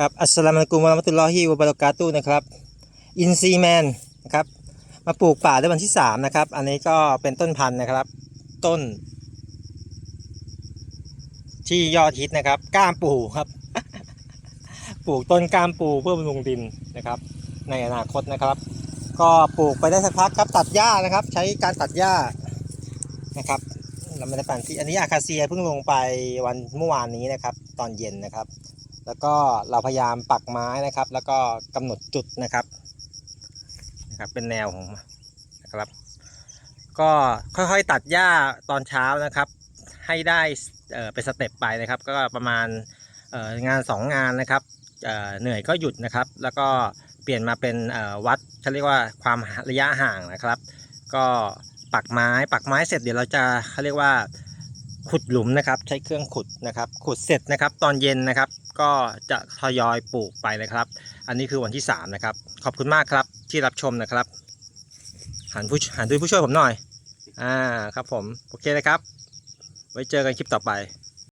ครับอัสสลามุอะลัยกุมวะราะมะตุลลอฮิวะบะเราะกาตุนะครับอินซีแมนนะครับมาปลูกป่าได้วันที่สามนะครับอันนี้ก็เป็นต้นพันธุ์นะครับ ต้น ที่ยอดฮิตนะครับ ก้ามปูครับ ปลูกต้นก้ามปูเพื่อบำรุงดินนะครับ ในอนาคตนะครับ ก็ปลูกไปได้สักพักครับตัดหญ้านะครับ ใช้การตัดหญ้านะครับ เราไม่ได้ปั่นที่อันนี้อาคาเซียเพิ่งลงไปวันเมื่อวานนี้นะครับ ตอนเย็นนะครับ แล้วก็เราพยายามปักไม้นะครับ แล้วก็กำหนดจุดนะครับนะครับ เป็นแนวของมันนะครับ ก็ค่อยๆตัดหญ้าตอนเช้านะครับ ให้ได้เป็นสเต็ปไปนะครับ ก็ประมาณงานสองงานนะครับเเหนื่อยก็หยุดนะครับ แล้วก็เปลี่ยนมาเป็นวัดเขาเรียกว่าความระยะห่างนะครับ ก็ ปักไม้ปักไม้เสร็จเดี๋ยวเราจะเขาเรียกว่าขุดหลุมนะครับ ใช้เครื่องขุดนะครับ ขุดเสร็จนะครับ ตอนเย็นนะครับ ก็จะทยอยปลูกไปเลยครับ อันนี้คือวันที่ 3 นะครับ ขอบคุณมากครับที่รับชมนะครับ หันผู้หันดูผู้ช่วยผมหน่อยอ่าครับผม โอเคนะครับ ไว้เจอกันคลิปต่อไป